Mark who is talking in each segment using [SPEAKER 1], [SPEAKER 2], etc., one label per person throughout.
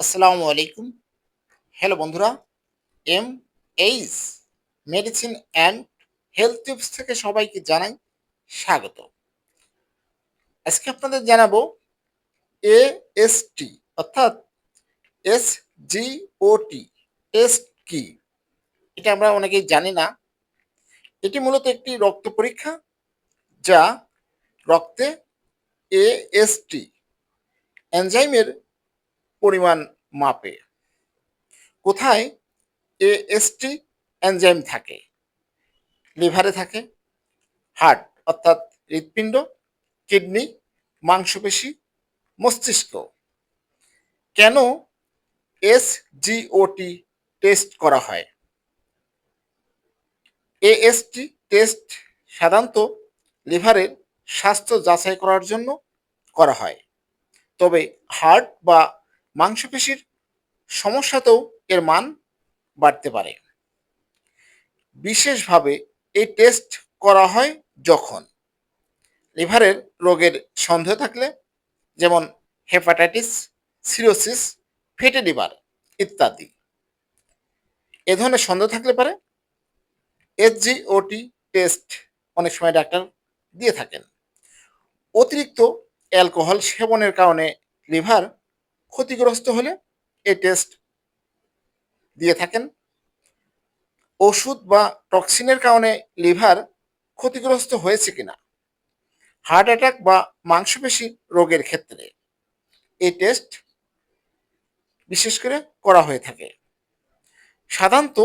[SPEAKER 1] আসসালামু আলাইকুম। হ্যালো বন্ধুরা M H medicine and health tips থেকে সবাইকে জানাই স্বাগত। আজকে আপনাদের জানাব এএসটি অর্থাৎ এস জি জিওটি টেস্ট কি? এটা আমরা অনেকেই জানি না। এটি মূলত একটি রক্ত পরীক্ষা যা রক্তে এএসটি এনজাইমের পরিমাণ মাপে। কোথায়? এ এএসটি এনজাইম থাকে। লিভারে থাকে। হার্ট অর্থাৎ হৃৎপিণ্ড। কিডনি মাংসপেশি, মস্তিষ্ক। কেন এসজিওটি টেস্ট করা হয়? এএসটি টেস্ট সাধারণত লিভারের স্বাস্থ্য যাচাই করার জন্য করা হয়। তবে হার্ট বা মাংসপেশির সমস্যাতেও এর মান বাড়তে পারে। বিশেষভাবে এই টেস্ট করা হয় যখন লিভারের রোগের সন্দেহ থাকলে, যেমন হেপাটাইটিস সিরোসিস ফেটে লিভার ইত্যাদি। এ ধরনের সন্দেহ থাকলে পারে এসজিওটি টেস্ট অনেক সময় ডাক্তার দিয়ে থাকেন। অতিরিক্ত অ্যালকোহল সেবনের কারণে লিভার ক্ষতিগ্রস্ত হলে এই টেস্ট দিয়ে থাকেন। ওষুধ বা টক্সিনের কারণে লিভার ক্ষতিগ্রস্ত হয়েছে কিনা? হার্ট অ্যাটাক বা মাংসপেশি রোগের ক্ষেত্রে এই টেস্ট বিশেষ করে করা হয়ে থাকে। সাধারণত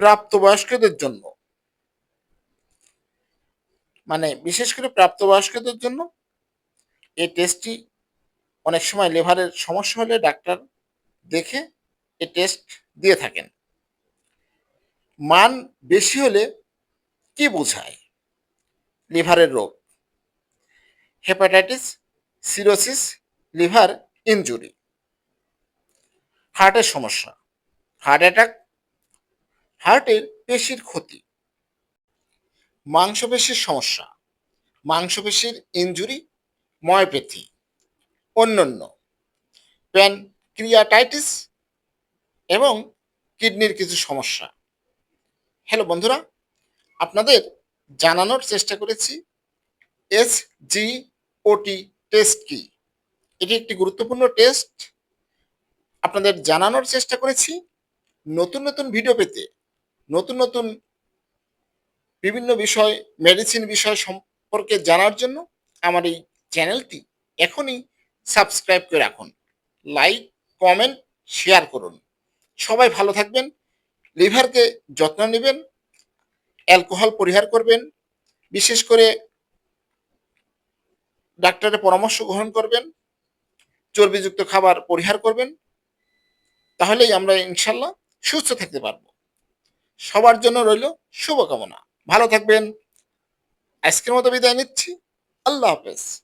[SPEAKER 1] প্রাপ্তবয়স্কদের জন্য মানে বিশেষ করে প্রাপ্তবয়স্কদের জন্য এই টেস্টটি অনেক সময় লিভারের সমস্যা হলে ডাক্তার দেখে এ টেস্ট দিয়ে থাকেন। মান বেশি হলে কি বোঝায়? লিভারের রোগ। হেপাটাইটিস সিরোসিস লিভার ইনজুরি হার্টের সমস্যা। হার্ট অ্যাটাক হার্টের পেশির ক্ষতি। মাংসপেশির সমস্যা। মাংসপেশির ইনজুরি ময়প্যাথি অন্যান্য। প্যানক্রিয়াটাইটিস এবং কিডনির কিছু সমস্যা। হ্যালো বন্ধুরা, আপনাদের জানানোর চেষ্টা করেছি এস জি ওটি টেস্ট কি? এটি একটি গুরুত্বপূর্ণ টেস্ট আপনাদের জানানোর চেষ্টা করেছি নতুন নতুন ভিডিও পেতে। নতুন নতুন বিভিন্ন বিষয় মেডিসিন বিষয় সম্পর্কে জানার জন্য আমার এই চ্যানেলটি এখনই সাবস্ক্রাইব করে রাখুন। লাইক কমেন্ট শেয়ার করুন। সবাই ভালো থাকবেন, লিভারকে যত্ন নেবেন, অ্যালকোহল পরিহার করবেন, বিশেষ করে ডাক্তারের পরামর্শ গ্রহণ করবেন, চর্বিযুক্ত খাবার পরিহার করবেন, তাহলেই আমরা ইনশাল্লাহ সুস্থ থাকতে পারব। সবার জন্য রইল শুভকামনা। ভালো থাকবেন। আজকের মতো বিদায় নিচ্ছি। আল্লাহ হাফেজ।